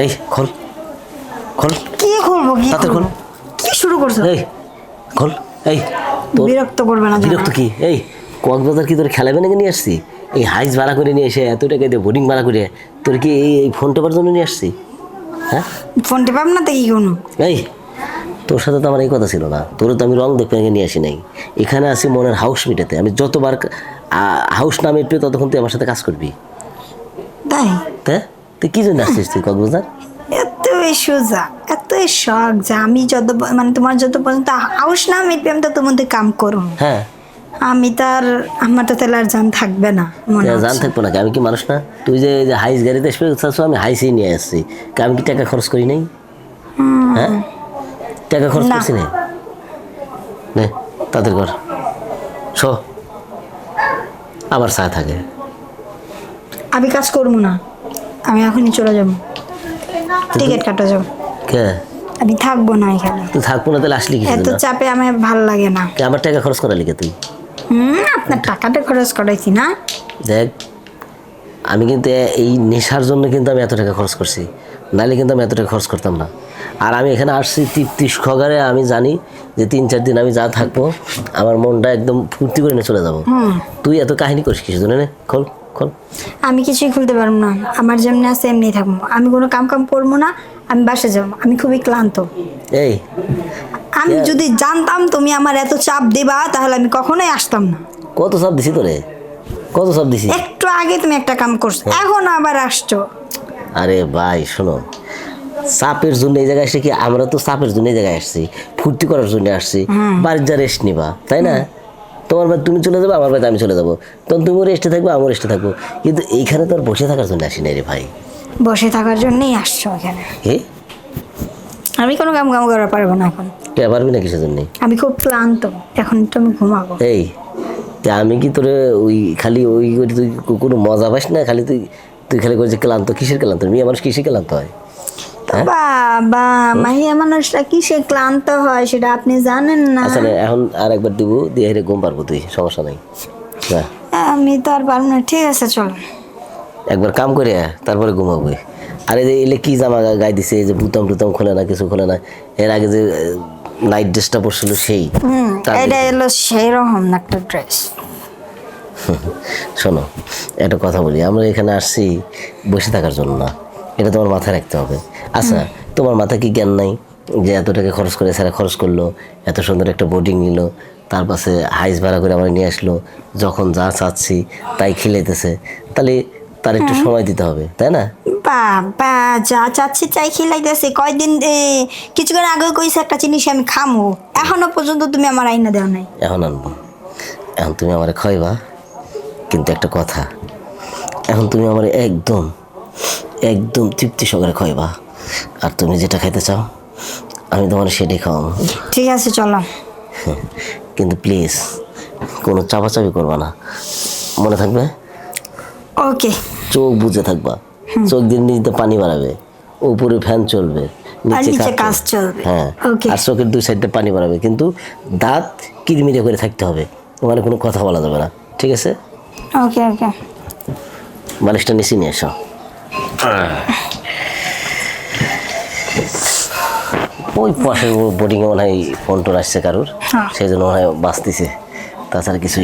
এই খোল। খোল। কি করব কি তাড়াতাড়ি করব? কি শুরু করছ? এই খোল। এই বিরক্ত করবে না বিরক্ত কি? এই কক্সবাজার কি তোর খেলাবে নাকি নিয়ে আসছি? এই হাইস ভাড়া করে নিয়ে এসে এত টাকা দিয়ে বোর্ডিং ভাড়া করে তোর কি এই এই ফোন টেপার জন্য নিয়ে আসছি? হ্যাঁ? ফোন টিপাম না তো কি কোনো? এই তোর সাথে তো আমার এই কথা ছিল না। তোর তো আমি রং দেখতে নিয়ে আসি নাই। এখানে আসি মনের হাউস মিটাতে। আমি যতবার হাউস না মিটবে ততক্ষণ তুই আমার সাথে কাজ করবি। তাই? তা? তুই কি জন্য আসছিস? তুই কক্সবাজার এত সোজা এত শখ যে আমি যত মানে তোমার যত পর্যন্ত হাউস না মিটবে আমি তত মধ্যে কাম করুন হ্যাঁ। আমি তার আমার তো তাহলে আর জান থাকবে না মনে জান থাকব নাকি আমি কি মানুষ না? তুই যে যে হাইস গাড়িতে আমি হাইসেই নিয়ে আসছি। আমি কি টাকা খরচ করি নাই? হ্যাঁ? টাকা খরচ না। করছি না। নে তাদের কর। শো। আবার চা থাকে। আমি কাজ করব না। আমি এখনই চলে যাব। টিকিট কাটা যাব। কে? আমি থাকব না এখানে। তুই থাকব না তাহলে আসলি কি এত চাপে আমার ভালো লাগে না। কে আমার টাকা খরচ করালি কে তুই? হুম আপনার টাকাটা খরচ করাইছি না। দেখ আমি কিন্তু এই নেশার জন্য কিন্তু আমি এত টাকা খরচ করছি। নাহলে কিন্তু আমি এত টাকা খরচ করতাম না। আর আমি এখানে আসছি তৃপ্তি সহকারে আমি জানি যে তিন চার দিন আমি যা থাকব আমার মনটা একদম ফুর্তি করে নিয়ে চলে যাব। তুই এত কাহিনী করিস কিছু জানে খোল। খোল আমি কিছুই খুলতে পারব না। আমার যেমনি আছে এমনি থাকব। আমি কোনো কাম কাম করব না আমি বাসে যাব। আমি খুবই ক্লান্ত। এই। আমি যদি জানতাম তুমি আমার এত চাপ দেবা তাহলে আমি কখনোই আসতাম না। কত চাপ দিছি তোরে? কত চাপ দিছি? একটু আগে তুমি একটা কাম করছ এখন আবার আসছো। আরে ভাই শোনো। চাপের জন্য এই জায়গায় আসছে কি? আমরা তো চাপের জন্য এই জায়গায় আসছি। ফুর্তি করার জন্য আসছি। বাড়ির যা রেস্ট নিবা তাই না? তোমার বাড়ি তুমি চলে যাবে আমার বাড়িতে আমি চলে যাব। তখন তুমিও রেস্টে থাকব আমিও রেস্টে থাকব। কিন্তু এইখানে তো আর বসে থাকার জন্য আসি নাই রে ভাই। বসে থাকার জন্যই আসছো এখানে? আমি কোনো কাম কাম করা পারব না এখন। কে পারবি না কিসের জন্য? আমি খুব ক্লান্ত এখন একটু আমি ঘুমাবো। এই তা আমি কি তোরে ওই খালি ওই করে তুই কোনো মজা পাস না? খালি তুই তুই খালি করছিস ক্লান্ত কিসের ক্লান্ত? মেয়ে মানুষ কিসের ক্লান্ত হ্যাঁ? বাবা মাহিয়া মানুষটা কিসে ক্লান্ত হয় সেটা আপনি জানেন না। আচ্ছা এখন আর একবার দিব দিয়ে হেরে ঘুম পারব তুই সমস্যা নাই। হ্যাঁ আমি তো আর পারব না ঠিক আছে চলো। একবার কাম করে তারপরে ঘুমাবো। আর যে এলে কি জামা গা- গায়ে দিছে যে বুতাম টুতাম খোলে না কিছু খোলে না এর আগে যে নাইট ড্রেসটা পরছিল সেই এটা এলো সেই রকম একটা ড্রেস শোনো একটা কথা বলি আমরা এখানে আসছি বসে থাকার জন্য না। এটা তোমার মাথায় রাখতে হবে। আচ্ছা তোমার মাথায় কি জ্ঞান নাই যে এত টাকা খরচ করে স্যারা খরচ করল এত সুন্দর একটা বোর্ডিং নিল তার পাশে হাইস ভাড়া করে আমার নিয়ে আসলো যখন যা চাচ্ছি তাই খিলাইতেছে। তাহলে তার একটু সময় দিতে হবে তাই না? বাবা যা চাচ্ছি চাই খিলাইতেছে কয়দিন কিছুক্ষণ আগে কইছে একটা জিনিস আমি খামো এখনও পর্যন্ত তুমি আমার আইনা দেও নাই। এখন আনব। এখন তুমি আমার খাইবা কিন্তু একটা কথা এখন তুমি আমার একদম একদম তৃপ্তি সহকারে খাইবা। আর তুমি যেটা খাইতে চাও আমি তোমার সেটাই খাওয়াবো। ঠিক আছে চলো। কিন্তু প্লিজ কোনো চাপাচাপি করবা না। মনে থাকবে? ওকে। চোখ বুঝে থাকবা। চোখ দিয়ে নিচে পানি বাড়াবে। উপরে ফ্যান চলবে। নিচে কাজ চলবে। হ্যাঁ. আর চোখের দুই সাইডে পানি বাড়াবে। কিন্তু দাঁত কিরমিরে করে থাকতে হবে। ওখানে কোনো কথা বলা যাবে না। ঠিক আছে? ওকে ওকে। বালিশটা নিচে নিয়ে এসো। ওই পাশে বোর্ডিংয়ে মনে হয় ফোন টোন আসছে কারোর। হ্যাঁ। সেই জন্য মনে হয় বাঁচতেছে। তাছাড়া কিছুই